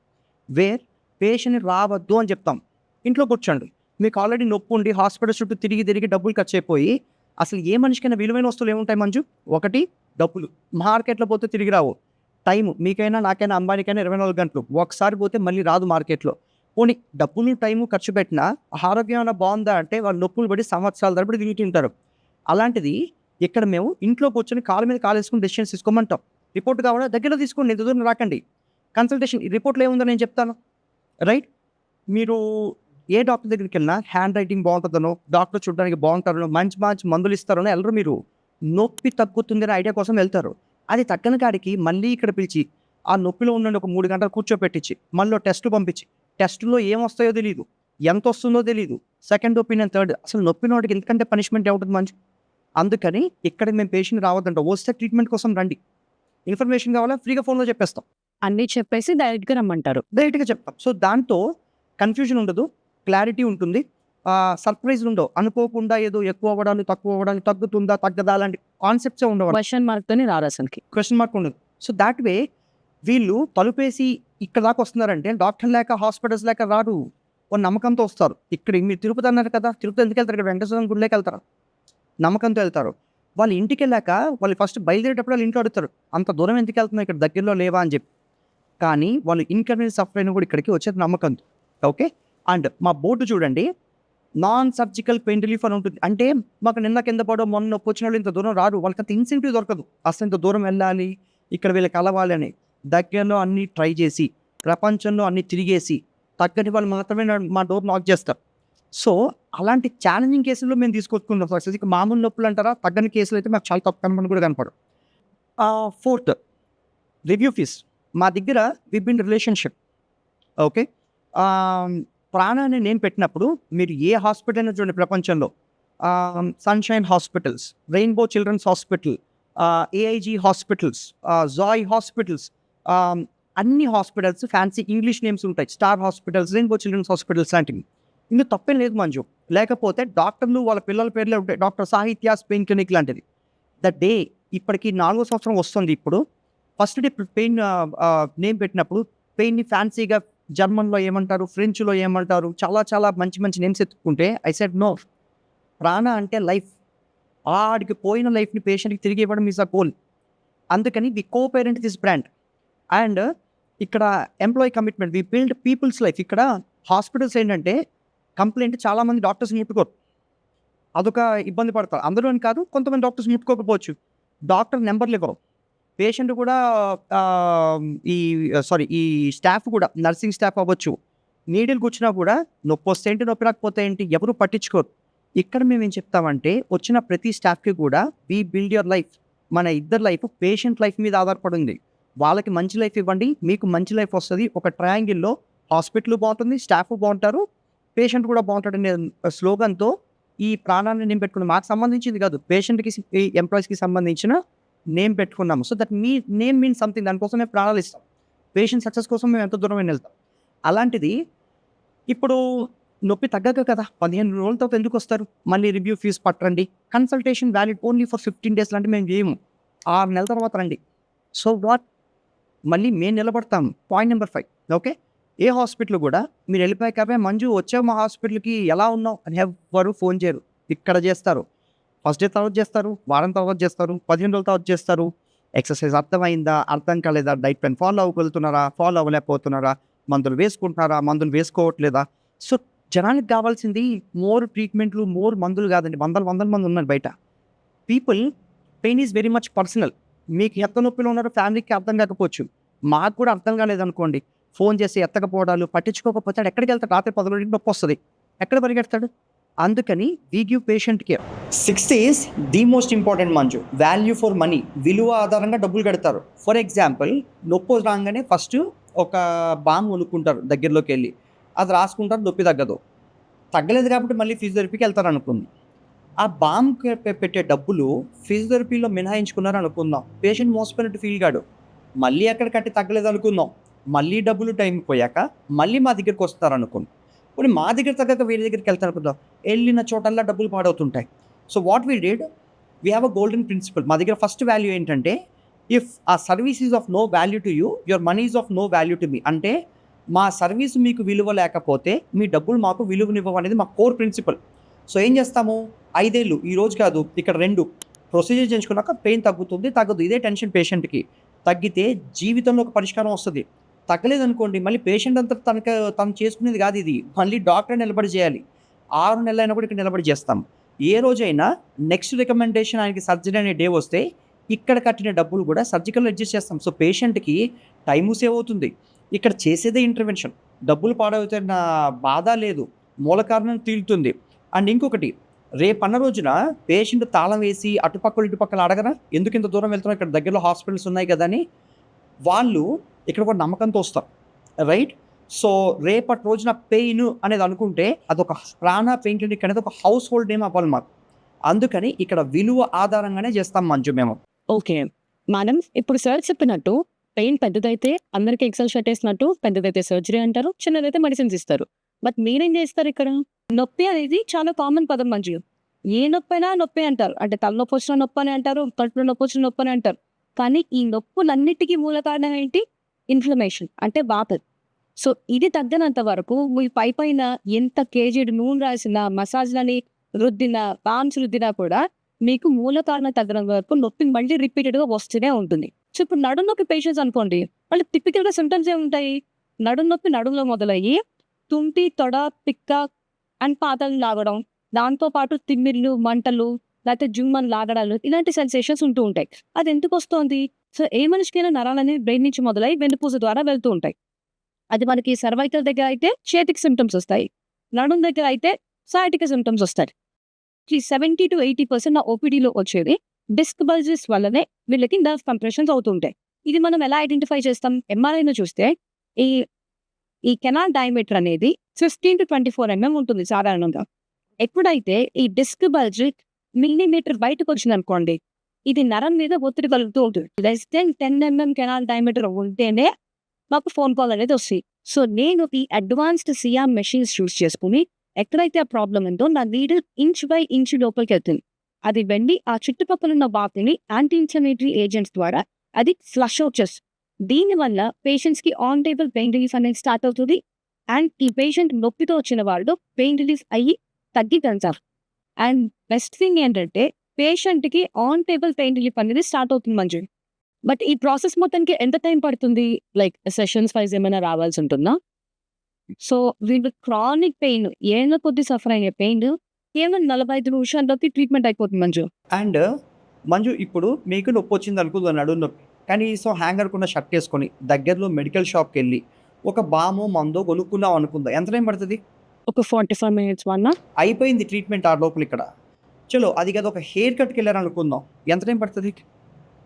where patient రావద్దు అని చెప్తాం. ఇంట్లో కూర్చోండి. మీకు ఆల్రెడీ నొప్పి ఉండి హాస్పిటల్ చుట్టూ తిరిగి తిరిగి డబ్బులు ఖర్చు అయిపోయి అసలు ఏ మనిషికైనా విలువైన వస్తువులు ఏముంటాయి మంజు? ఒకటి డబ్బులు. మార్కెట్లో పోతే తిరిగి రావు. టైం మీకైనా నాకైనా అంబానీకైనా ఇరవై నాలుగు గంటలు. ఒకసారి పోతే మళ్ళీ రాదు మార్కెట్లో. పోనీ డబ్బులు టైము ఖర్చు పెట్టినా ఆరోగ్యం ఏమైనా బాగుందా అంటే వాళ్ళు నొప్పులు పడి సంవత్సరాల తరబడి తిరుగుతుంటారు అలాంటిది ఇక్కడ మేము ఇంట్లో కూర్చొని కాలు మీద కాలు వేసుకుని డెసిషన్స్ తీసుకోమంటాం. రిపోర్ట్ కావాలా దగ్గరలో తీసుకోండి ఎంత దూరం రాకండి. కన్సల్టేషన్ రిపోర్ట్లో ఏముందో నేను చెప్తాను. రైట్ మీరు ఏ డాక్టర్ దగ్గరికి వెళ్ళినా హ్యాండ్ రైటింగ్ బాగుంటుందనో డాక్టర్ చూడడానికి బాగుంటారనో మంచి మంచి మందులు ఇస్తారనో వెళ్ళరు మీరు నొప్పి తగ్గుతుందనే ఐడియా కోసం వెళ్తారు. అది తగ్గని కాడికి మళ్ళీ ఇక్కడ పిలిచి ఆ నొప్పిలో ఉండండి ఒక మూడు గంటలు కూర్చోపెట్టించి మళ్ళీ టెస్టులు పంపించి టెస్టులో ఏం వస్తాయో తెలియదు ఎంత వస్తుందో తెలియదు సెకండ్ ఒపీనియన్ థర్డ్. అసలు నొప్పి నోటికి ఎందుకంటే పనిష్మెంట్ ఏముంటుంది మంచి? అందుకని ఇక్కడ మేము పేషెంట్ రావద్దంట. వస్తే ట్రీట్మెంట్ కోసం రండి. ఇన్ఫర్మేషన్ కావాలా? ఫ్రీగా ఫోన్లో చెప్పేస్తాం. అన్ని చెప్పేసి డైరెక్ట్గా రమ్మంటారు. డైరెక్ట్గా చెప్తాం. సో దాంతో కన్ఫ్యూజన్ ఉండదు క్లారిటీ ఉంటుంది. సర్ప్రైజ్ ఉండవు. అనుకోకుండా ఏదో ఎక్కువ అవ్వడానికి తక్కువ అవ్వడానికి తగ్గుతుందా తగ్గదా అలాంటి కాన్సెప్ట్సే ఉండవు. క్వశ్చన్ మార్క్ తోని రారు అసలుకి. క్వశ్చన్ మార్క్ ఉండదు. సో దాట్ వే వీళ్ళు తలుపేసి ఇక్కడ దాకా వస్తున్నారంటే డాక్టర్ లేక హాస్పిటల్స్ లేక రారు ఒక నమ్మకంతో వస్తారు. ఇక్కడ మీరు తిరుపతి అన్నారు కదా తిరుపతి ఎందుకు వెళ్తారు? ఇక్కడ వెంకటేశ్వరం గుడిలోకి వెళ్తారు? నమ్మకంతో వెళ్తారు. వాళ్ళు ఇంటికి వెళ్ళాక వాళ్ళు ఫస్ట్ బయలుదేరేటప్పుడు వాళ్ళు ఇంట్లో అడుగుతారు అంత దూరం ఎందుకు వెళ్తున్నావు? ఇక్కడ దగ్గరలో లేవా? అని చెప్పి. కానీ వాళ్ళు ఇన్కన్వీనియన్స్ సఫర్ అయిన కూడా ఇక్కడికి వచ్చేది నమ్మకంతో. ఓకే? అండ్ మా బోర్డు చూడండి. నాన్ సర్జికల్ పెయిన్ రిలీఫ్ అని ఉంటుంది. అంటే మాకు నిన్న కింద పడో మొన్న నొప్పి వచ్చిన వాళ్ళు ఇంత దూరం రారు. వాళ్ళకి అంత ఇన్సెంటివ్ దొరకదు. అసలు ఇంత దూరం వెళ్ళాలి ఇక్కడ వీళ్ళకి కలవాలి అని. దగ్గరలో అన్ని ట్రై చేసి ప్రపంచంలో అన్ని తిరిగేసి తగ్గని వాళ్ళు మాత్రమే మా డోర్ లాక్ చేస్తారు. సో అలాంటి ఛాలెంజింగ్ కేసుల్లో మేము తీసుకొచ్చుకుంటాం సక్సెస్ ఇక మామూలు నొప్పులు అంటారా? తగ్గని కేసులు అయితే మాకు చాలా తప్పు కనపడి కూడా కనపడు ఫోర్త్ రివ్యూ ఫీస్ మా దగ్గర వి బిన్ రిలేషన్షిప్ ఓకే ప్రాణాన్ని నేను పెట్టినప్పుడు మీరు ఏ హాస్పిటల్ అయినా చూడండి ప్రపంచంలో. Sunshine hospitals Rainbow children's hospital AIG hospitals Joy hospitals అన్ని హాస్పిటల్స్ ఫ్యాన్సీ ఇంగ్లీష్ నేమ్స్ ఉంటాయి. Star hospitals Rainbow children's hospitals లాంటివి. ఇందులో తప్పేం లేదు మంజు. లేకపోతే డాక్టర్లు వాళ్ళ పిల్లల పేర్లే ఉంటాయి. డాక్టర్ సాహిత్యాస్ పెయిన్ క్లినిక్ లాంటిది. ద డే ఇప్పటికి నాలుగో సంవత్సరం వస్తుంది ఇప్పుడు. ఫస్ట్ డే పెయిన్ నేమ్ పెట్టినప్పుడు పెయిన్ని ఫ్యాన్సీగా జర్మన్లో ఏమంటారు ఫ్రెంచ్లో ఏమంటారు చాలా చాలా మంచి మంచి నేమ్స్ ఎత్తుకుంటే ఐ సెడ్ నో. ప్రాణ అంటే లైఫ్. ఆడికి పోయిన లైఫ్ని పేషెంట్కి తిరిగి ఇవ్వడం ఈజ్ అ గోల్. అందుకని we co parent this brand. And ఇక్కడ employee commitment we build people's life. ఇక్కడ హాస్పిటల్స్ ఏంటంటే కంప్లైంట్ చాలామంది డాక్టర్స్ ముట్టుకోరు అదొక ఇబ్బంది పడతారు. అందరూ అని కాదు కొంతమంది డాక్టర్స్ ముట్టుకోకపోవచ్చు డాక్టర్ నెంబర్లు ఇవ్వరు. పేషెంట్ కూడా ఈ సారీ ఈ స్టాఫ్ కూడా నర్సింగ్ స్టాఫ్ అవ్వచ్చు. నీడిల్ కూర్చున్నా కూడా నొప్పి వస్తే ఏంటి నొప్పి రాకపోతే ఏంటి ఎవరు పట్టించుకోరు. ఇక్కడ మేము ఏం చెప్తామంటే వచ్చిన ప్రతి స్టాఫ్కి కూడా వీ బిల్డ్ యువర్ లైఫ్ మన ఇద్దరు లైఫ్ పేషెంట్ లైఫ్ మీద ఆధారపడింది వాళ్ళకి మంచి లైఫ్ ఇవ్వండి. మీకు మంచి లైఫ్ వస్తుంది. ఒక ట్రయాంగిల్లో హాస్పిటల్ బాగుంటుంది స్టాఫ్ బాగుంటారు పేషెంట్ కూడా బాగుంటాడు అనే స్లోగన్తో ఈ ప్రాణాన్ని నేను పెట్టుకున్నాను. మాకు సంబంధించింది కాదు. పేషెంట్కి ఎంప్లాయీస్కి సంబంధించిన నేమ్ పెట్టుకున్నాము. సో దట్ మీ నేమ్ మీన్ సంథింగ్ దానికోసం మేము ప్రాణాలు ఇస్తాం. పేషెంట్ సక్సెస్ కోసం మేము ఎంత దూరమైన వెళ్తాం. అలాంటిది ఇప్పుడు నొప్పి తగ్గక కదా పదిహేను రోజుల తర్వాత ఎందుకు వస్తారు? మళ్ళీ రివ్యూ ఫీజు పట్టండి consultation valid only for fifteen days లాంటి మేము చేయము. ఆరు నెలల తర్వాత రండి. సో వాట్ మళ్ళీ మేము నిలబడతాం. పాయింట్ నెంబర్ ఫైవ్ ఓకే ఏ హాస్పిటల్ కూడా మీరు వెళ్ళిపోయాక మంజు వచ్చే మా హాస్పిటల్కి ఎలా ఉన్నావు? అని ఎవరు ఫోన్ చేయరు. ఇక్కడ చేస్తారు. ఫస్ట్ డే తర్వాత చేస్తారు వారం తర్వాత చేస్తారు పదిహేను రోజుల తర్వాత చేస్తారు. ఎక్సర్సైజ్ అర్థమైందా? అర్థం కాలేదా? డైట్ ప్లాన్ ఫాలో అవ్వగలుగుతున్నారా? ఫాలో అవ్వలేకపోతున్నారా? మందులు వేసుకుంటున్నారా? మందులు వేసుకోవట్లేదా? సో జనానికి కావాల్సింది మోర్ ట్రీట్మెంట్లు మోర్ మందులు కాదండి. వందల వందల మంది ఉన్నారు బయట. People pain is very much personal మీకు ఎంత నొప్పిలో ఉన్నారో ఫ్యామిలీకి అర్థం కాకపోవచ్చు. మాకు కూడా అర్థం కాలేదనుకోండి. ఫోన్ చేసి ఎత్తకపోవడాలు పట్టించుకోకపోతే ఎక్కడికి వెళ్తాడు? రాత్రి పదకొండింటికి నొప్పి వస్తుంది. ఎక్కడ పరిగెడతాడు? అందుకని we give patient care sixth is the most important Manju value for money విలువ ఆధారంగా డబ్బులు కడతారు. ఫర్ ఎగ్జాంపుల్ నొప్పి రాగానే ఫస్ట్ ఒక బామ్ కొనుక్కుంటారు దగ్గరలోకి వెళ్ళి. అది రాసుకుంటారు నొప్పి తగ్గదు. తగ్గలేదు కాబట్టి మళ్ళీ ఫిజియోథెరపీకి వెళ్తారు అనుకుంది. ఆ బామ్ పెట్టే డబ్బులు ఫిజియోథెరపీలో మినహాయించుకున్నారు అనుకుందాం. పేషెంట్ మోసపోయినట్టు ఫీల్ కాడు మళ్ళీ ఎక్కడ కట్టి తగ్గలేదు అనుకుందాం మళ్ళీ డబ్బులు టైం పోయాక మళ్ళీ మా దగ్గరికి వస్తారు అనుకుందాం ఇప్పుడు మా దగ్గర తగ్గక వేరే దగ్గరికి వెళ్తారు అనుకుందాం వెళ్ళిన చోటల్లా డబ్బులు పాడవుతుంటాయి. So what we did we have a golden principle మా దగ్గర ఫస్ట్ వాల్యూ ఏంటంటే ఇఫ్ ఆ service is of no value to you your money is of no value to me అంటే మా సర్వీస్ మీకు విలువ లేకపోతే మీ డబ్బులు మాకు విలువనివ్వవు అనేది మా కోర్ ప్రిన్సిపల్ సో ఏం చేస్తాము? ఐదేళ్ళు ఈ రోజు కాదు ఇక్కడ రెండు. ప్రొసీజర్ చేయించుకున్నాక పెయిన్ తగ్గుతుంది తగ్గదు. ఇదే టెన్షన్ పేషెంట్కి తగ్గితే జీవితంలో ఒక పరిష్కారం వస్తుంది. తగ్గలేదనుకోండి మళ్ళీ పేషెంట్ అంతా తనకు తను చేసుకునేది కాదు ఇది. మళ్ళీ డాక్టర్ నిలబడి చేయాలి. ఆరు నెలలైనా కూడా ఇక్కడ నిలబడి చేస్తాం. ఏ రోజైనా నెక్స్ట్ రికమెండేషన్ ఆయనకి సర్జరీ అనే డే వస్తే ఇక్కడ కట్టిన డబ్బులు కూడా సర్జికల్ అడ్జస్ట్ చేస్తాం. సో పేషెంట్కి టైము సేవ్ అవుతుంది. ఇక్కడ చేసేదే ఇంటర్వెన్షన్ డబ్బులు పాడవుతున్న బాధ లేదు. మూల కారణం తీరుతుంది. అండ్ ఇంకొకటి రేపన్న రోజున పేషెంట్ తాళం వేసి అటుపక్కలు ఇటుపక్కల అడగరా? ఎందుకు ఇంత దూరం వెళ్తున్నాం ఇక్కడ దగ్గరలో హాస్పిటల్స్ ఉన్నాయి కదా అని వాళ్ళు ఇక్కడ ఒక నమ్మకంతో వస్తారు రైట్? సో రేపటి రోజున పెయిన్ అనేది అనుకుంటే అదొక ప్రాణ పెయిన్ క్లినిక్ అనేది ఒక హౌస్ హోల్డ్ నేమ్ అవ్వాలి మాకు. అందుకని ఇక్కడ విలువ ఆధారంగానే చేస్తాం మంచు మేము. ఓకే. మనం ఇప్పుడు సార్ చెప్పినట్టు పెయిన్ పెద్దదైతే అందరికీ ఎక్సెల్ షర్ట్ వేసినట్టు పెద్దదైతే సర్జరీ అంటారు చిన్నదైతే మెడిసిన్స్ ఇస్తారు. బట్ మీరేం చేస్తారు ఇక్కడ? నొప్పి అనేది చాలా కామన్ పదం మంచి ఏ నొప్పైనా నొప్పి అంటారు. అంటే తలనొప్పి వచ్చిన నొప్పి అని అంటారు కడుపులో నొప్పి వచ్చిన నొప్పి అని అంటారు. కానీ ఈ నొప్పులన్నిటికీ మూల కారణం ఏంటి? ఇన్ఫ్లమేషన్ అంటే వాతలు సో ఇది తగ్గినంత వరకు మీ పై పైన ఎంత కేజీడ్ నూనె రాసినా మసాజ్లని రుద్దినా పామ్స్ రుద్దినా కూడా మీకు మూల కారణం తగ్గడం వరకు నొప్పి మళ్ళీ రిపీటెడ్గా వస్తూనే ఉంటుంది. సో ఇప్పుడు నడుం నొప్పి పేషెంట్స్ అనుకోండి వాళ్ళు టిపికల్గా సిమ్టమ్స్ ఏముంటాయి? నడుం నొప్పి నడుంలో మొదలయ్యి తుంటి తొడ పిక్క అండ్ పాతలు లాగడం దాంతో పాటు తిమ్మిర్లు మంటలు లేకపోతే జుమ్మన్ లాగడాలు ఇలాంటి సెన్సేషన్స్ ఉంటూ ఉంటాయి. అది ఎందుకు వస్తుంది? సో ఏ మనిషికైనా నరాలనే బ్రెయిన్ నుంచి మొదలై వెన్నుపూస ద్వారా వెళ్తూ ఉంటాయి. అది మనకి సర్వైకల్ దగ్గర అయితే చేతికి సిమ్టమ్స్ వస్తాయి. నడుం దగ్గర అయితే సాటిక సిమ్టమ్స్ వస్తాయి. ఈ సెవెంటీ టు ఎయిటీ పర్సెంట్ నా ఓపీడీలో వచ్చేది డిస్క్ బల్జెస్ వల్లనే వీళ్ళకి నర్వ్ కంప్రెషన్స్ అవుతుంటాయి ఇది మనం ఎలా ఐడెంటిఫై చేస్తాం? ఎంఆర్ఐను చూస్తే ఈ ఈ కెనాల్ డయామీటర్ అనేది fifteen to twenty four mm ఉంటుంది సాధారణంగా. ఎప్పుడైతే ఈ డిస్క్ బల్జ్ మిల్లీమీటర్ బయటకు వచ్చింది అనుకోండి ఇది నరం మీద ఒత్తిడి కలుగుతూ ఉంటుంది. Less than ten mm canal diameter ఉంటేనే మాకు ఫోన్ కాల్ అనేది వస్తాయి సో నేను ఈ అడ్వాన్స్డ్ సిఆర్ మెషిన్స్ చూస్ చేసుకుని ఎక్కడైతే ఆ ప్రాబ్లం ఉందో నా నీడిల్ ఇంచ్ బై ఇంచ్ లోపలికి వెళ్తుంది. అది వెళ్ళి ఆ చుట్టుపక్కల ఉన్న బాతిని యాంటీ ఇన్ఫ్లమేటరీ ఏజెంట్స్ ద్వారా అది ఫ్లష్ అవుట్ చేస్తుంది. దీనివల్ల పేషెంట్స్కి ఆన్ టేబుల్ పెయిన్ రిలీఫ్ అనేది స్టార్ట్ అవుతుంది. అండ్ ఈ పేషెంట్ నొప్పితో వచ్చిన వాళ్ళు పెయిన్ రిలీఫ్ అయ్యి తగ్గి వెళ్తారు అండ్ బెస్ట్ థింగ్ ఏంటంటే పేషెంట్కి ఆన్ టేబుల్ పెయిన్ రిలీఫ్ అనేది స్టార్ట్ అవుతుంది మంజు. బట్ ఈ ప్రాసెస్ మొత్తానికి ఎంత టైం పడుతుంది? లైక్ సెషన్స్ వైజ్ ఏమైనా రావాల్సి ఉంటుందా? సో వీళ్ళు క్రానిక్ పెయిన్ ఏళ్ళ కొద్ది సఫర్ అయ్యే పెయిన్ కేవలం నలభై ఐదు నిమిషాల్లోకి ట్రీట్మెంట్ అయిపోతుంది మంజు. అండ్ మంజు ఇప్పుడు మీకు నొప్పి వచ్చింది అనుకుందా నడు నొప్పి. కనీసం హ్యాంగర్ కున్న షర్ట్ వేసుకొని దగ్గరలో మెడికల్ షాప్కి వెళ్ళి ఒక బామో మందో కొనుక్కున్నాం అనుకుందాం? ఎంత టైం పడుతుంది? ఒక ఫార్టీ ఫైవ్ మినిట్స్ వన్ అయిపోయింది ట్రీట్మెంట్ ఆ లోపల ఇక్కడ. చలో అది కదా ఒక హెయిర్ కట్కి వెళ్ళారు అనుకుందాం. ఎంత టైం పడుతుంది?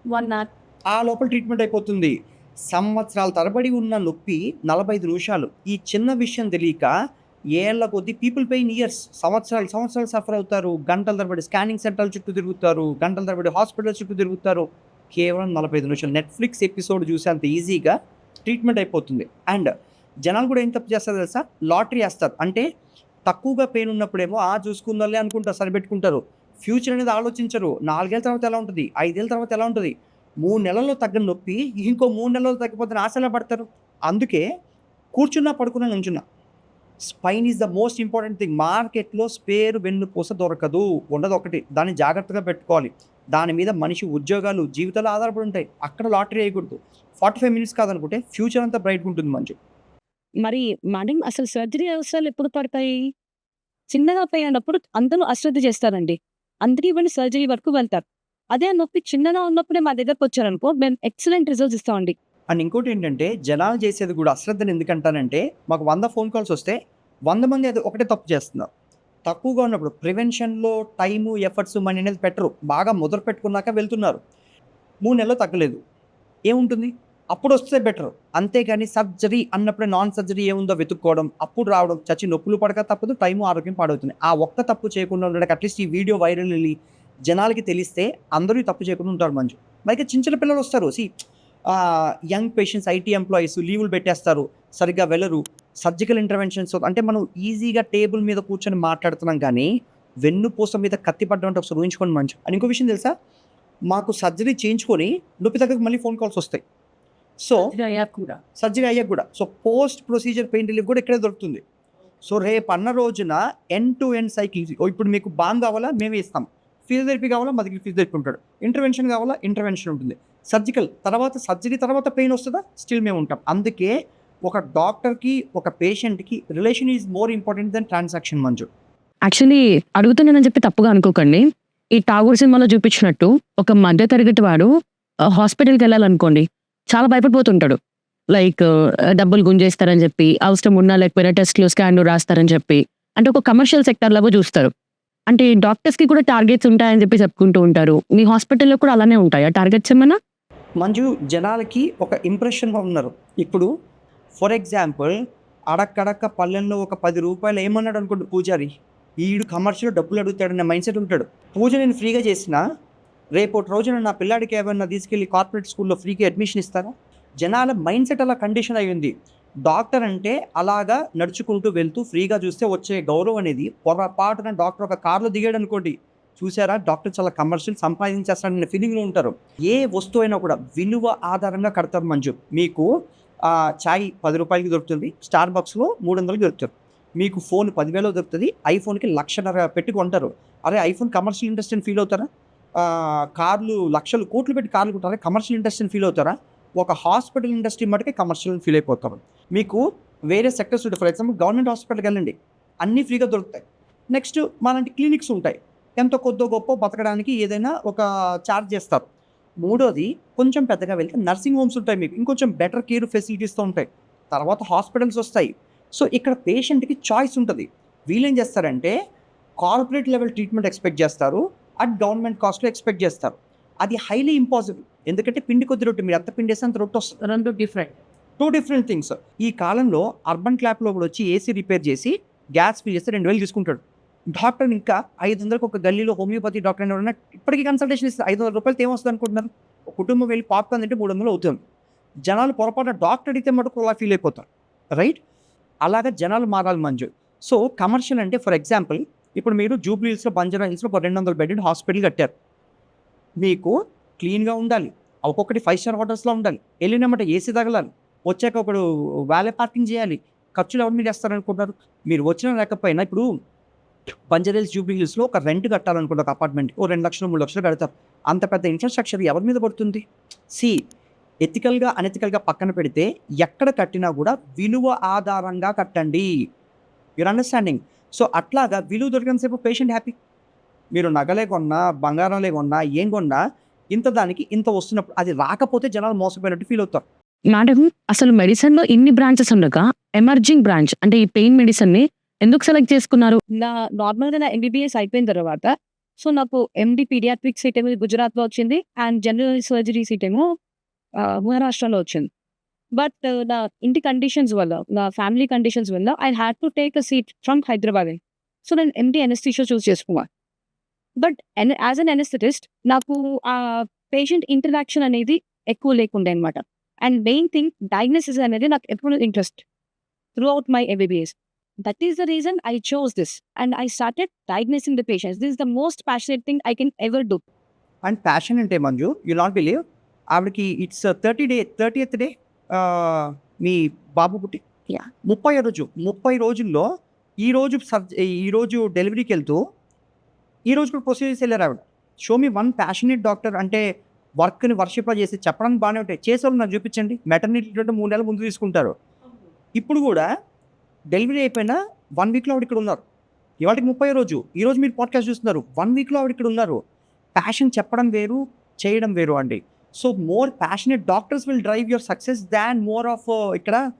One hour. ఆ లోపల ట్రీట్మెంట్ అయిపోతుంది. సంవత్సరాల తరబడి ఉన్న నొప్పి నలభై ఐదు నిమిషాలు. ఈ చిన్న విషయం తెలియక ఏళ్ళ కొద్దీ పీపుల్ పెయిన్ ఇయర్స్. సంవత్సరాలు సంవత్సరాలు సఫర్ అవుతారు. గంటల తరబడి స్కానింగ్ సెంటర్ల చుట్టూ తిరుగుతారు. గంటల తరబడి హాస్పిటల్ చుట్టూ తిరుగుతారు. కేవలం నలభై ఐదు నిమిషాలు. నెట్ఫ్లిక్స్ ఎపిసోడ్ చూసే అంత ఈజీగా ట్రీట్మెంట్ అయిపోతుంది. అండ్ జనాలు కూడా ఏం తప్పు చేస్తారు తెలుసా? లాటరీ వేస్తారు. అంటే తక్కువగా పెయిన్ ఉన్నప్పుడేమో ఆ చూసుకుందాలే అనుకుంటారు సరిపెట్టుకుంటారు. ఫ్యూచర్ అనేది ఆలోచించరు. నాలుగేళ్ళ తర్వాత ఎలా ఉంటుంది? ఐదేళ్ళ తర్వాత ఎలా ఉంటుంది? మూడు నెలల్లో తగ్గని నొప్పి ఇంకో మూడు నెలల్లో తగ్గిపోతే ఆశలా పడతారు. అందుకే కూర్చున్నా పడుకున్నా నుంచున్నా. Spine is the most important thing. మార్కెట్లో స్పేర్ వెన్నుపూస దొరకదు. ఉండదు ఒకటి. దాన్ని జాగ్రత్తగా పెట్టుకోవాలి. దాని మీద మనిషి ఉద్యోగాలు జీవితాలు ఆధారపడి ఉంటాయి. అక్కడ లాటరీ వేయకూడదు. ఫార్టీ ఫైవ్ మినిట్స్ కాదనుకుంటే ఫ్యూచర్ అంతా బ్రైట్గా ఉంటుంది మంచి. మరి మేడం అసలు సర్జరీ అవసరాలు ఎప్పుడు పడతాయి? చిన్నగా పోయినప్పుడు అందరూ అశ్రద్ధ చేస్తారండి. అందరూ ఇవ్వండి సర్జరీ వరకు వెళ్తారు. అదే నొప్పి చిన్నగా ఉన్నప్పుడే మా దగ్గరకు వచ్చారనుకో మేము ఎక్సలెంట్ రిజల్ట్స్ ఇస్తామండి. అండ్ ఇంకోటి ఏంటంటే జనాలు చేసేది కూడా అశ్రద్ధని ఎందుకంటానంటే మాకు వంద ఫోన్ కాల్స్ వస్తే వంద మంది అది ఒకటే తప్పు చేస్తున్నారు. తక్కువగా ఉన్నప్పుడు ప్రివెన్షన్లో టైము ఎఫర్ట్స్ మనీ అనేది పెట్టరు. బాగా మొదలు పెట్టుకున్నాక వెళ్తున్నారు. మూడు నెలలు తగ్గలేదు. ఏముంటుంది? అప్పుడు వస్తే బెటర్. అంతేగాని సర్జరీ అన్నప్పుడే నాన్ సర్జరీ ఏముందో వెతుక్కోవడం అప్పుడు రావడం చచ్చి నొప్పులు పడక తప్పదు టైము ఆరోగ్యం పాడవుతుంది. ఆ ఒక్క తప్పు చేయకుండా ఉండడానికి అట్లీస్ట్ ఈ వీడియో వైరల్ వెళ్ళి జనాలకి తెలిస్తే అందరూ తప్పు చేయకుండా ఉంటారు మంచి మరి చిన్న చిన్న పిల్లలు వస్తారు. See young patients IT employees లీవులు పెట్టేస్తారు. సరిగ్గా వెళ్ళరు. సర్జికల్ ఇంటర్వెన్షన్స్ అంటే మనం ఈజీగా టేబుల్ మీద కూర్చొని మాట్లాడుతున్నాం కానీ వెన్నుపూస మీద కత్తి పడ్డం అంటే ఒకసారి ఊహించుకోండి మంచి. అని ఇంకో విషయం తెలుసా? మాకు సర్జరీ చేయించుకొని నొప్పి తగ్గక మళ్ళీ ఫోన్ కాల్స్ వస్తాయి. సో కూడా. సర్జరీ అయ్యాక కూడా. So post procedure pain relief కూడా ఇక్కడే దొరుకుతుంది. సో రేపు అన్న రోజున ఎండ్ టు ఎండ్ సైకిల్ ఇప్పుడు మీకు బామ్ కావాలా? మేమే ఇస్తాం. ఫిజియోథెరపీ కావాలా? మా దగ్గర ఫిజియోథెరపీ ఉంటాడు. ఇంటర్వెన్షన్ కావాలా? ఇంటర్వెన్షన్ ఉంటుంది. సర్జికల్. తర్వాత సర్జరీ తర్వాత పెయిన్ వస్తుందా? స్టిల్ మేము ఉంటాం. అందుకే ఒక డాక్టర్కి ఒక పేషెంట్కి relation is more important than transaction Manju. Actually అడుగుతున్నానని చెప్పి తప్పుగా అనుకోకండి. ఈ టాగూర్ సినిమాలో చూపించినట్టు ఒక మధ్య తరగతి వాడు హాస్పిటల్కి వెళ్ళాలనుకోండి చాలా భయపడిపోతుంటాడు. లైక్ డబ్బులు గుంజేస్తారని చెప్పి అవసరం ఉన్నా లేకపోయినా టెస్ట్లు స్కాన్లు రాస్తారని చెప్పి అంటే ఒక కమర్షియల్ సెక్టర్ లాగా చూస్తారు. అంటే డాక్టర్స్కి కూడా టార్గెట్స్ ఉంటాయని చెప్పి చెప్పుకుంటూ ఉంటారు. మీ హాస్పిటల్లో కూడా అలానే ఉంటాయా? టార్గెట్స్ ఏమైనా? మంజు జనాలకి ఒక ఇంప్రెషన్ ఉన్నారు. ఇప్పుడు ఫర్ ఎగ్జాంపుల్ అడక్కడక్క పల్లెల్లో ఒక పది రూపాయలు ఏమన్నాడు అనుకోండి పూజారి? ఈడు కమర్షియల్ డబ్బులు అనే మైండ్ సెట్ ఉంటాడు. పూజ నేను ఫ్రీగా చేసిన రేపు రోజున నా పిల్లాడికి ఏమైనా తీసుకెళ్ళి కార్పొరేట్ స్కూల్లో ఫ్రీగా అడ్మిషన్ ఇస్తారా? జనాల మైండ్ సెట్ అలా కండిషన్ అయ్యింది డాక్టర్ అంటే అలాగా నడుచుకుంటూ వెళ్తూ ఫ్రీగా చూస్తే వచ్చే గౌరవం అనేది పొరపాటున డాక్టర్ ఒక కార్లో దిగాడు అనుకోండి. చూసారా? డాక్టర్ చాలా కమర్షియల్ సంపాదించేస్తాడనే ఫీలింగ్లో ఉంటారు. ఏ వస్తువు అయినా కూడా విలువ ఆధారంగా కడతారు మంజు. మీకు చాయ్ పది రూపాయలకి దొరుకుతుంది స్టార్ బాక్స్లో మూడు వందలకి దొరుకుతుంది. మీకు ఫోన్ పదివేలో దొరుకుతుంది ఐఫోన్కి లక్షన్నర పెట్టి కొంటారు. అరే ఐఫోన్ కమర్షియల్ ఇండస్ట్రీని ఫీల్ అవుతారా? కార్లు లక్షలు కోట్లు పెట్టి కార్లు కొంటారా కమర్షియల్ ఇండస్ట్రీని ఫీల్ అవుతారా? ఒక హాస్పిటల్ ఇండస్ట్రీ మటుకే కమర్షియల్ ఫీల్ అయిపోతారు మీకు వేరే సెక్టర్స్ ఉంటాయి. ఫర్ ఎగ్జాంపుల్ గవర్నమెంట్ హాస్పిటల్కి వెళ్ళండి. అన్నీ ఫ్రీగా దొరుకుతాయి. నెక్స్ట్ మనకి క్లినిక్స్ ఉంటాయి. ఎంతో కొద్దో గొప్ప బతకడానికి ఏదైనా ఒక ఛార్జ్ చేస్తారు. మూడోది కొంచెం పెద్దగా వెళ్తే నర్సింగ్ హోమ్స్ ఉంటాయి మీకు. ఇంకొంచెం బెటర్ కేర్ ఫెసిలిటీస్తో ఉంటాయి. తర్వాత హాస్పిటల్స్ వస్తాయి. సో ఇక్కడ పేషెంట్కి చాయిస్ ఉంటుంది. వీళ్ళేం చేస్తారంటే కార్పొరేట్ లెవెల్ ట్రీట్మెంట్ ఎక్స్పెక్ట్ చేస్తారు. అట్ గవర్నమెంట్ కాస్ట్లో ఎక్స్పెక్ట్ చేస్తారు. అది హైలీ ఇంపాసిబుల్ ఎందుకంటే పిండి కొద్ది రొట్టె. మీరు ఎంత పిండి వేస్తే అంత రొట్టె వస్తుంది. రెండు డిఫరెంట్ టూ డిఫరెంట్ థింగ్స్ ఈ కాలంలో అర్బన్ క్లాప్లో కూడా వచ్చి ఏసీ రిపేర్ చేసి గ్యాస్ ఫిల్ చేస్తే రెండు వేలు తీసుకుంటాడు. డాక్టర్ ఇంకా ఐదు వందలకు ఒక గల్లీలో హోమియోపతి డాక్టర్ అని ఎవరైనా ఇప్పటికీ కన్సల్టేషన్ ఇస్తే ఐదు వందల రూపాయలు ఏమొస్తుంది అనుకుంటున్నారు ఒక కుటుంబం వెళ్ళి పాప్కార్న్ తింటే మూడు వందలు అవుతుంది. జనాలు పొరపాటున డాక్టర్ అడిగితే మటుకు అలా ఫీల్ అయిపోతారు. రైట్ అలాగా జనాలు మారాలి మంజు. సో కమర్షియల్ అంటే ఫర్ ఎగ్జాంపుల్ ఇప్పుడు మీరు జూబ్లీ హిల్స్లో బంజారా హిల్స్లో ఒక రెండు వందల బెడ్ హాస్పిటల్ కట్టారు. మీకు క్లీన్గా ఉండాలి. ఒక్కొక్కటి ఫైవ్ స్టార్ హోటల్స్లో ఉండాలి. వెళ్ళినమాట ఏసీ తగలాలి. వచ్చాక ఒకడు వ్యాలే పార్కింగ్ చేయాలి. ఖర్చులు ఎవరు మీరు వేస్తారనుకుంటారు మీరు వచ్చినా లేకపోయినా ఇప్పుడు బంజారీల్స్ జూబ్లీ హిల్స్లో ఒక రెంట్ కట్టాలనుకుంటే ఒక అపార్ట్మెంట్ ఓ రెండు లక్షలు మూడు లక్షలు కడతారు అంత పెద్ద ఇన్ఫ్రాస్ట్రక్చర్ ఎవరి మీద పడుతుంది? సి ఎథికల్గా అనెథికల్గా పక్కన పెడితే ఎక్కడ కట్టినా కూడా విలువ ఆధారంగా కట్టండి. యూర్ అండర్స్టాండింగ్ సో అట్లాగా విలువ దొరికినంతసేపు పేషెంట్ హ్యాపీ మీరు నగలే కొన్నా బంగారంలే కొన్నా ఏం కొన్నా ఇంత దానికి ఇంత వస్తున్నప్పుడు అది రాకపోతే జనాలు మోసపోయినట్టు ఫీల్ అవుతారు. మేడం అసలు మెడిసిన్లో ఇన్ని బ్రాంచెస్ ఉండగా ఎమర్జింగ్ బ్రాంచ్ అంటే ఈ పెయిన్ మెడిసిన్ని ఎందుకు సెలెక్ట్ చేసుకున్నారు? నా నార్మల్గా నా ఎంబీబీఎస్ అయిపోయిన తర్వాత సో నాకు ఎండి పీడియాట్రిక్ సీట్ ఏమో గుజరాత్లో వచ్చింది అండ్ జనరల్ సర్జరీ సీట్ ఏమో మహారాష్ట్రలో వచ్చింది. బట్ uh, నా ఇంటి కండిషన్స్ వల్ల నా ఫ్యామిలీ కండిషన్స్ వల్ల I had to take a seat from Hyderabad so నేను ఎండి ఎనస్థిషియా చూస్ చేసుకున్నాను బట్ యాజ్ అన్ ఎనస్థిటిస్ట్ నాకు ఆ పేషెంట్ ఇంటరాక్షన్ అనేది ఎక్కువ లేకుండే అనమాట అండ్ మెయిన్ థింగ్ డయాగ్నోసిస్ అనేది నాకు ఎప్పుడు interest throughout my MBBS that is the reason I chose this. And I started diagnosing the patients. This is the most passionate thing I can ever do. And passion అంటే Manju you not believe ఆవిడకి it's thirty day thirtieth day మీ బాబు పుట్టి. Yeah. ముప్పై రోజు ముప్పై రోజుల్లో ఈ రోజు సర్జ ఈ రోజు డెలివరీకి వెళ్తూ ఈ రోజు కూడా ప్రొసీజర్స్ వెళ్ళారు ఆవిడ. Show me one passionate doctor అంటే వర్క్ని వర్షిప్లో చేసి చెప్పడానికి బాగానే ఉంటాయి. చేసేవాళ్ళు నాకు చూపించండి. మెటర్నిటీ అంటే మూడు నెలల ముందు తీసుకుంటారు. ఇప్పుడు కూడా డెలివరీ అయిపోయినా వన్ వీక్లో ఆవిడ ఇక్కడ ఉన్నారు. ఇవాటికి ముప్పై రోజు. ఈరోజు మీరు పాడ్కాస్ట్ చూస్తున్నారు. వన్ వీక్లో ఆవిడ ఇక్కడ ఉన్నారు. ప్యాషన్ చెప్పడం వేరు చేయడం వేరు అండి. So more passionate doctors will drive your success than more of ఇక్కడ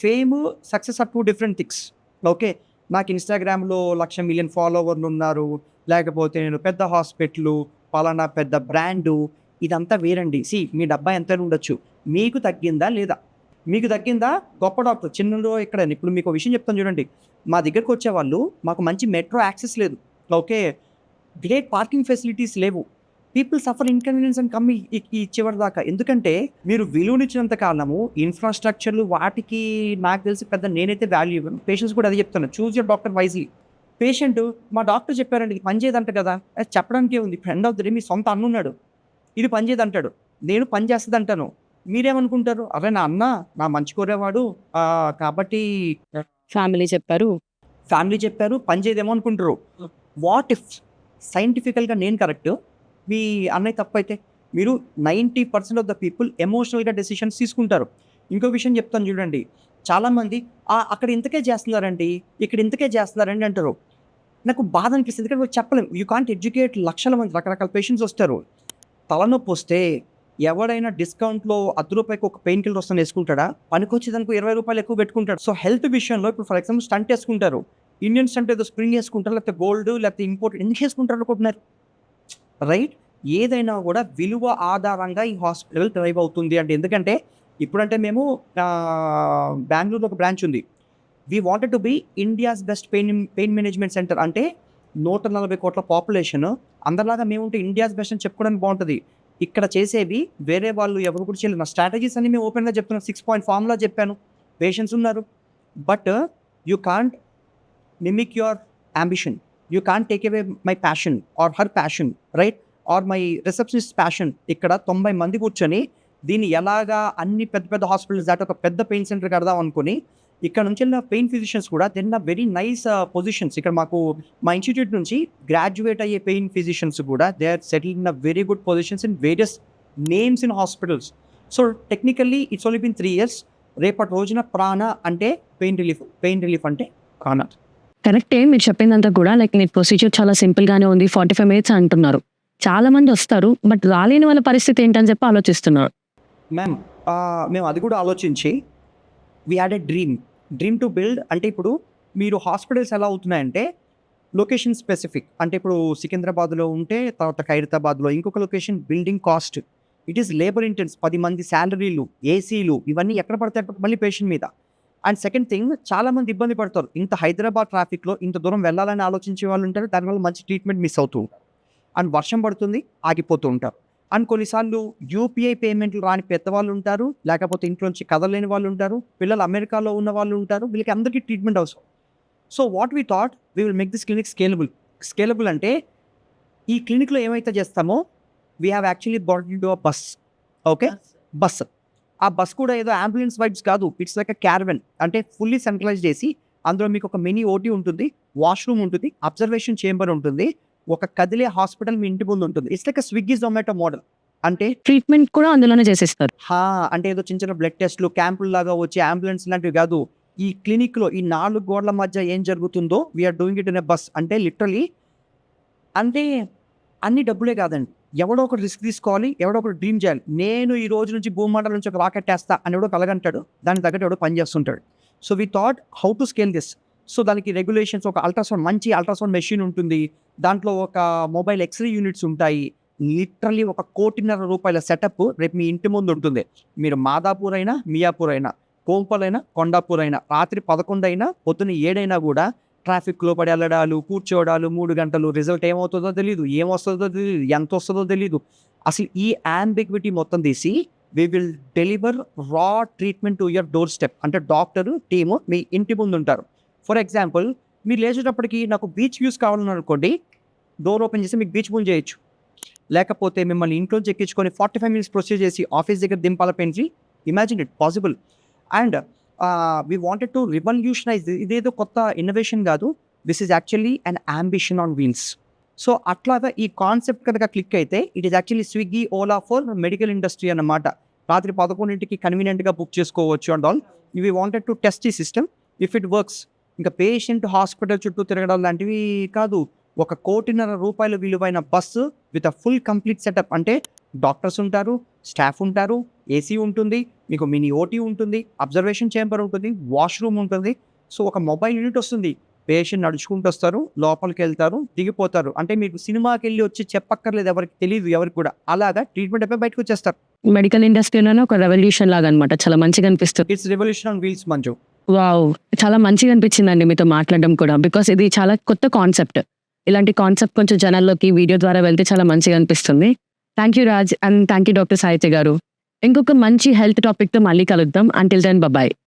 fame success are two different things okay నాకు ఇన్స్టాగ్రామ్లో లక్ష మిలియన్ ఫాలోవర్లు ఉన్నారు. లేకపోతే నేను పెద్ద హాస్పిటల్ పలానా పెద్ద బ్రాండు ఇదంతా వేరండి. సి మీ డబ్బా ఎంత ఉండొచ్చు. మీకు తగ్గిందా లేదా? మీకు తగ్గిందా గొప్ప డాక్టర్. చిన్నలో ఇక్కడ ఇప్పుడు మీకు విషయం చెప్తాను చూడండి. మా దగ్గరకు వచ్చే వాళ్ళు మాకు మంచి మెట్రో యాక్సెస్ లేదు. ఓకే? గ్రేట్ పార్కింగ్ ఫెసిలిటీస్ లేవు. పీపుల్ సఫర్ ఇన్కన్వీనియన్స్ అండ్ కమ్మి ఈ చివరి దాకా. ఎందుకంటే మీరు విలువనిచ్చినంత కాలము ఇన్ఫ్రాస్ట్రక్చర్లు వాటికి నాకు తెలిసి పెద్ద నేనైతే వాల్యూ ఇవ్వను. పేషెంట్స్ కూడా అదే చెప్తాను choose your doctor wisely patient మా డాక్టర్ చెప్పారండి ఇది పనిచేయదంట కదా. అది చెప్పడానికే ఉంది. ఫ్రెండ్ ఆఫ్ ద డే మీ సొంత అన్న ఉన్నాడు ఇది పనిచేయదు అంటాడు నేను పని చేస్తుంది అంటాను మీరేమనుకుంటారు? అరే నా అన్న నా మంచి కోరేవాడు కాబట్టి ఫ్యామిలీ చెప్పారు. ఫ్యామిలీ చెప్పారు పని చేయదేమో అనుకుంటారు. వాట్ ఇఫ్ సైంటిఫికల్గా నేను కరెక్ట్. మీ అన్నయ్య తప్పు అయితే మీరు ninety percent of the people ఎమోషనల్గా డెసిషన్స్ తీసుకుంటారు. ఇంకో విషయం చెప్తాను చూడండి. చాలామంది "ఆ, అక్కడ ఇంతకే చేస్తున్నారండి ఇక్కడ ఇంతకే చేస్తున్నారండి అంటారు. నాకు బాధ అనిపిస్తుంది ఎందుకంటే చెప్పలేం. యూ కాంట్ ఎడ్యుకేట్ లక్షల మంది రకరకాల పేషెంట్స్ వస్తారు. తలనొప్పి వస్తే ఎవడైనా డిస్కౌంట్లో అర్ధ రూపాయకు ఒక పెయిన్ కిల్లర్ వస్తుంది వేసుకుంటాడా? పనికొచ్చేదానికి ఇరవై రూపాయలు ఎక్కువ పెట్టుకుంటాడు. సో హెల్త్ విషయంలో ఇప్పుడు ఫర్ ఎగ్జాంపుల్ స్టంట్ వేసుకుంటారు. ఇండియన్ స్టంట్ ఏదో స్ప్రింగ్ వేసుకుంటారు లేకపోతే గోల్డ్ లేకపోతే ఇంపోర్ట్ ఎందుకు వేసుకుంటారు అనుకుంటున్నారు? రైట్? ఏదైనా కూడా విలువ ఆధారంగా ఈ హాస్పిటల్ డ్రైవ్ అవుతుంది అంటే ఎందుకంటే ఇప్పుడంటే మేము బెంగళూరులో ఒక బ్రాంచ్ ఉంది. We wanted to be India's best pain pain management centre అంటే నూట నలభై కోట్ల పాపులేషన్. అందరిలాగా మేము ఉంటే ఇండియాస్ బెస్ట్ అని చెప్పుకోవడానికి బాగుంటుంది. ఇక్కడ చేసేవి వేరే వాళ్ళు ఎవరు కూడా చేయలేదు. నా స్ట్రాటజీస్ అన్ని మేము ఓపెన్గా చెప్తున్నాను సిక్స్ పాయింట్ ఫామ్లో చెప్పాను. పేషెంట్స్ ఉన్నారు. But you can't mimic your ambition you can't take away my passion or her passion right or my receptionist passion ఇక్కడ తొంభై మంది కూర్చొని దీన్ని ఎలాగా అన్ని పెద్ద పెద్ద హాస్పిటల్స్ దాటి ఒక పెద్ద పెయిన్ సెంటర్ కడదాం అనుకుని ఇక్కడ నుంచి వెళ్ళిన పెయిన్ ఫిజిషియన్స్ కూడా దెన్ వెరీ నైస్ పొజిషన్స్ ఇక్కడ మాకు మా ఇన్స్టిట్యూట్ నుంచి గ్రాడ్యుయేట్ అయ్యే పెయిన్ ఫిజిషియన్స్ కూడా they are settle in very good positions in various names in hospitals so technically it's only been three years రేపటి రోజున ప్రాణ అంటే పెయిన్ రిలీఫ్ పెయిన్ రిలీఫ్ అంటే కానా కరెక్టే మీరు చెప్పిందంతా కూడా లైక్ నేను ప్రొసీజర్ చాలా సింపుల్ గానే ఉంది ఫార్టీ ఫైవ్ మినిట్స్ అంటున్నారు. చాలా మంది వస్తారు బట్ రాలేని వాళ్ళ పరిస్థితి ఏంటని చెప్పి ఆలోచిస్తున్నారు. మ్యామ్ మేము అది కూడా ఆలోచించి we had a dream dream to build అంటే ఇప్పుడు మీరు హాస్పిటల్స్ ఎలా అవుతున్నాయంటే లొకేషన్ స్పెసిఫిక్. అంటే ఇప్పుడు సికింద్రాబాద్లో ఉంటే తర్వాత ఖైరతాబాద్లో ఇంకొక location building cost. It is labour intensive పది మంది శాలరీలు ఏసీలు ఇవన్నీ ఎక్కడ పడతాయి అక్కడ మళ్ళీ పేషెంట్ మీద. అండ్ సెకండ్ థింగ్ చాలా మంది ఇబ్బంది పడతారు. ఇంత హైదరాబాద్ ట్రాఫిక్లో ఇంత దూరం వెళ్ళాలని ఆలోచించే వాళ్ళు ఉంటారు. దానివల్ల మంచి ట్రీట్మెంట్ మిస్ అవుతూ ఉంటారు. అండ్ వర్షం పడుతుంది ఆగిపోతూ ఉంటారు. అండ్ కొన్నిసార్లు యూపీఐ పేమెంట్లు రాని పెద్దవాళ్ళు ఉంటారు లేకపోతే ఇంట్లోంచి కదలేని వాళ్ళు ఉంటారు పిల్లలు అమెరికాలో ఉన్న వాళ్ళు ఉంటారు వీళ్ళకి అందరికీ ట్రీట్మెంట్ అవసరం. So what we thought we will make this clinic scalable. Scalable అంటే ఈ క్లినిక్లో ఏమైతే చేస్తామో we have actually bought to a bus. Okay? Bus. ఆ బస్ కూడా ఏదో అంబులెన్స్ వైబ్స్ కాదు ఇట్స్ లైక్ అ క్యారవెన్. అంటే ఫుల్లీ సెంట్రలైజ్ చేసి అందులో మీకు ఒక మినీ ఓటీ ఉంటుంది వాష్రూమ్ ఉంటుంది అబ్జర్వేషన్ చేంబర్ ఉంటుంది ఒక కదిలే హాస్పిటల్ మీ ఇంటి ముందు ఉంటుంది. It's like Swiggy Zomato model అంటే ట్రీట్మెంట్ కూడా అందులోనే చేసేస్తారు. హా అంటే ఏదో చిన్న చిన్న బ్లడ్ టెస్ట్లు క్యాంపులు లాగా వచ్చి అంబులెన్స్ లాంటివి కాదు. ఈ క్లినిక్లో ఈ నాలుగు గోడల మధ్య ఏం జరుగుతుందో we're doing it in a bus అంటే లిటరలీ అంటే అన్ని డబ్బులే కాదండి. ఎవడో ఒకటి రిస్క్ తీసుకోవాలి ఎవడో ఒకటి డ్రీమ్ చేయాలి. నేను ఈ రోజు నుంచి భూమండలం నుంచి ఒక రాకెట్ వేస్తా అని ఎవడో కలగంటాడు దాని తగ్గట్టు ఎవడో పని చేస్తుంటాడు. So we thought how to scale this so దానికి రెగ్యులేషన్స్ ఒక అల్ట్రాసౌండ్ మంచి అల్ట్రాసౌండ్ మెషిన్ ఉంటుంది. దాంట్లో ఒక మొబైల్ ఎక్స్రే యూనిట్స్ ఉంటాయి. లిటరలీ ఒక కోటిన్నర రూపాయల సెటప్ రేపు మీ ఇంటి ముందు ఉంటుంది. మీరు మాదాపూర్ అయినా మియాపూర్ అయినా కోంపల్ అయినా కొండాపూర్ అయినా రాత్రి పదకొండు అయినా పొద్దున్న ఏడైనా కూడా ట్రాఫిక్లో పడి వెళ్ళడాలు కూర్చోవడాలు మూడు గంటలు రిజల్ట్ ఏమవుతుందో తెలియదు ఏమొస్తుందో తెలియదు ఎంత వస్తుందో తెలియదు అసలు ఈ యాంబిగ్విటీ మొత్తం తీసి we will deliver raw treatment to your doorstep అంటే డాక్టర్ టీము మీ ఇంటి ముందు ఉంటారు ఫర్ ఎగ్జాంపుల్ మీరు లేచేటప్పటికి నాకు బీచ్ వ్యూస్ కావాలని అనుకోండి డోర్ ఓపెన్ చేసి మీకు బీచ్ పూల్ చేయొచ్చు. లేకపోతే మిమ్మల్ని ఇంట్లో చెక్కించుకొని ఫార్టీ ఫైవ్ మినిట్స్ ప్రొసీజ్ చేసి ఆఫీస్ దగ్గర దింపాల పెంచి imagine it possible. And we wanted to revolutionise ఇదేదో కొత్త ఇన్నోవేషన్ కాదు. This is actually an ambition on wheels. So అట్లాగా ఈ కాన్సెప్ట్ కనుక క్లిక్ అయితే it is actually Swiggy Ola for medical industry అన్నమాట. రాత్రి పదకొండింటికి కన్వీనియంట్గా బుక్ చేసుకోవచ్చు అండ్ ఆల్. ఇవి వాంటెడ్ టు టెస్ట్ ఈ సిస్టమ్. ఇఫ్ ఇట్ వర్క్స్ ఇంకా పేషెంట్ హాస్పిటల్ చుట్టూ తిరగడం లాంటివి కాదు. ఒక కోటిన్నర రూపాయల విలువైన bus with a full complete setup అంటే డాక్టర్స్ ఉంటారు స్టాఫ్ ఉంటారు ఏసీ ఉంటుంది మీకు మినీ ఓటీ ఉంటుంది అబ్జర్వేషన్ చేంబర్ ఉంటుంది వాష్రూమ్ ఉంటుంది. సో ఒక మొబైల్ యూనిట్ వస్తుంది. పేషెంట్ నడుచుకుంటూ వస్తారు లోపలికి వెళ్తారు దిగిపోతారు. అంటే మీకు సినిమాకి వెళ్ళి వచ్చి చెప్పక్కర్లేదు ఎవరికి తెలియదు ఎవరికి కూడా. అలాగా ట్రీట్మెంట్ అయిపోయి బయటకు వచ్చేస్తారు. మెడికల్ ఇండస్ట్రీలోనే ఒక రెవల్యూషన్ లాగా అనమాట చాలా మంచిగా అనిపిస్తుంది. It's revolution on wheels Manju wow చాలా మంచిగా అనిపించిందండి మీతో మాట్లాడడం కూడా. బికాస్ ఇది చాలా కొత్త కాన్సెప్ట్ ఇలాంటి కాన్సెప్ట్ కొంచెం జనాల్లోకి వీడియో ద్వారా వెళ్తే చాలా మంచిగా అనిపిస్తుంది. Thank you Raj and thank you doctor Sahitya garu. ఇంకొక మంచి హెల్త్ టాపిక్తో మళ్ళీ కలుద్దాం. Until then bye